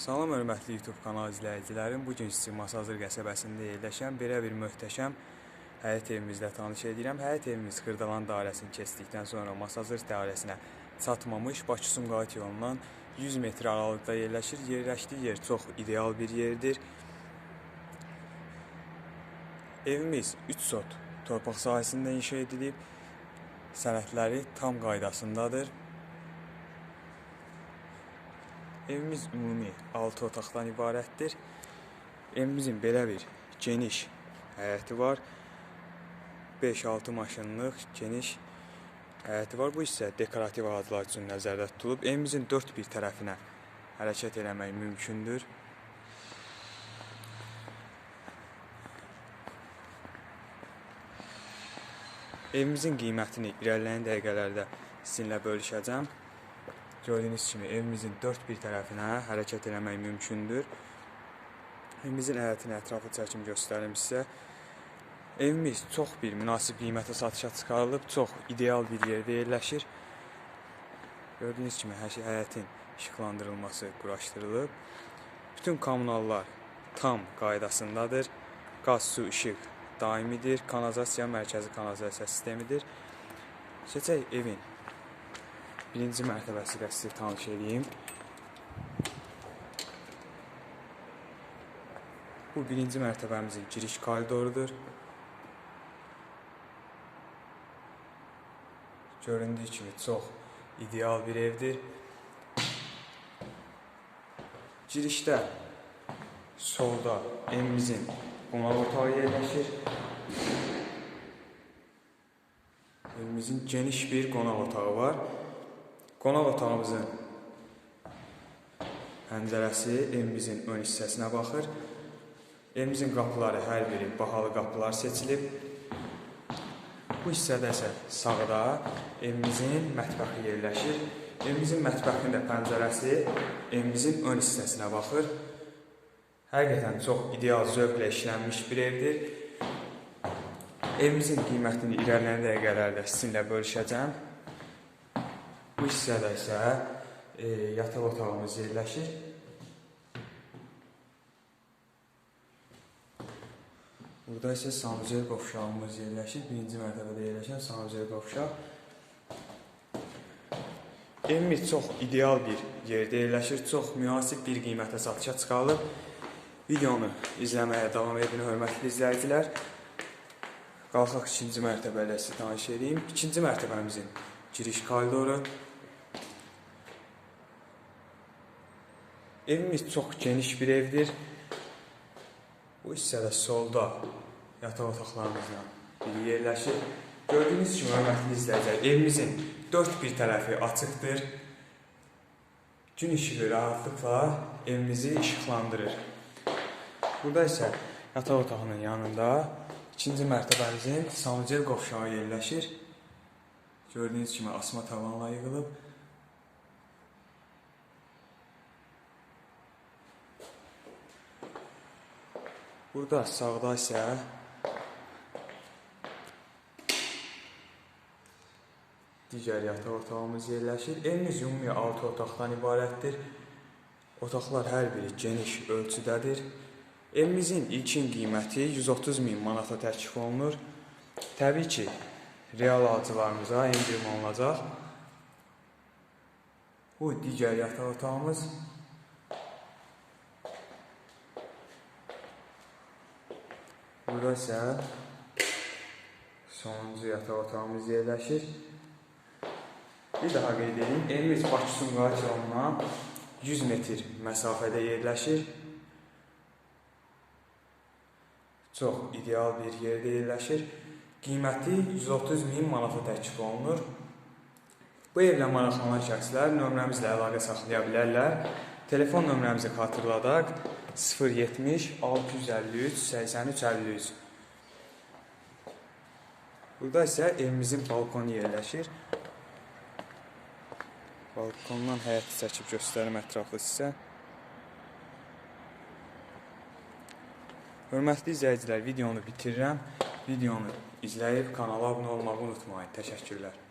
Salam hörmətli YouTube kanal izləyicilərim. Bu gün sizi Masazır qəsəbəsində yerləşən belə bir möhtəşəm həyət evimizlə tanış edirəm. Həyət evimiz Xırdalan dairəsini keçdikdən sonra Masazır dairəsinə çatmamış Bakı Sumqayıt yolundan 100 metr aralıqda yerləşir. Yerləşdiyi yer çox ideal bir yerdir. Evimiz 3 sot torpaq sahəsində inşa edilib. Sənədləri tam qaydasındadır. Evimiz ümumi 6 otaqdan ibarətdir. Evimizin belə bir geniş həyəti var. 5-6 maşınlıq geniş həyəti var. Bu isə dekorativ ağaclar üçün nəzərdə tutulub. Evimizin dörd bir tərəfinə hərəkət eləmək mümkündür. Evimizin qiymətini irəliləyən dəqiqələrdə sizinlə bölüşəcəm. Gördüyünüz kimi evimizin dörd bir tərəfinə hərəkət eləmək mümkündür. Evimizin həyətini ətraflı çəkim göstərim sizə. Evimiz çox bir münasib qiymətə satışa çıxarılıb, çox ideal bir yerdə yerləşir. Gördüyünüz kimi hər şey həyətin işıqlandırılması quraşdırılıb. Bütün kommunallar tam qaydasındadır. Qaz, su, işıq daimidir. Kanalizasiya mərkəzi kanalizasiya sistemidir. Keçək evin birinci mərtəbəsi ilə sizi tanış edeyim. Bu birinci mərtəbəmizin giriş koridorudur. Göründüyü kimi çox ideal bir evdir. Girişdə solda evimizin qonaq otağı yerləşir. Evimizin geniş bir qonaq otağı var. Qonaq otağımızın pəncərəsi evimizin ön hissəsinə baxır. Evimizin qapıları hər biri bahalı qapılar seçilib. Bu hissədə isə sağda evimizin mətbəxi yerləşir. Evimizin mətbəxinin də pəncərəsi evimizin ön hissəsinə baxır. Həqiqətən çox ideal zövqlə işlənmiş bir evdir. Evimizin qiymətini irəliləyən dəqiqələrdə sizinlə bölüşəcəm. Bu hissədə isə e, yataq otağımız yerləşir. Burada isə sanuzel qovşağımız yerləşir. Birinci mərtəbədə yerləşən sanuzel qovşaq. Evimiz çox ideal bir yerdə yerləşir. Çox münasib bir qiymətə satışa çıxarılıb. Videonu izləməyə davam edin hörmətli izləyicilər. Qalxaq ikinci mərtəbə ilə sizə tanış edeyim. İkinci mərtəbəmizin giriş koridoru. Evimiz çox geniş bir evdir. Bu hissədə solda yataq otaqlarımızla biri yerləşir. Gördüyünüz kimi hörmətli izləyicilər, evimizin dörd bir tərəfi açıqdır. Gün işığı rahatlıqla evimizi işıqlandırır. Burada isə yataq otağının yanında ikinci mərtəbəmizin sanucel qovşağı yerləşir. Gördüyünüz kimi asma tavanla yığılıb. Burada sağda isə digər yataq otağımız yerləşir. Evimiz ümumi 6 otaqdan ibarətdir. Otaqlar hər biri geniş ölçüdədir. Evimizin ilkin qiyməti 130 min manata təklif olunur. Təbii ki, real alıcılarımıza endirim olunacaq. Bu digər yataq otağımız. Burada isə sonuncu yataq otağımız yerləşir. Bir daha qeyd edeyim, evimiz Bakı Sumqayıt yolundan 100 metr məsafədə yerləşir. Çox ideal bir yerdə yerləşir. Qiyməti 130 min manata təklif olunur. Bu evlə maraqlanan şəxslər nömrəmizlə əlaqə saxlaya bilərlər. Telefon nömrəmizi xatırladaq. 070 653 83 53. Burada isə evimizin balkonu yerləşir. Balkondan həyəti çəkib göstərim ətraflı sizə. Hörmətli izləyicilər, videonu bitirirəm. Videonu izləyib kanala abunə olmağı unutmayın. Təşəkkürlər.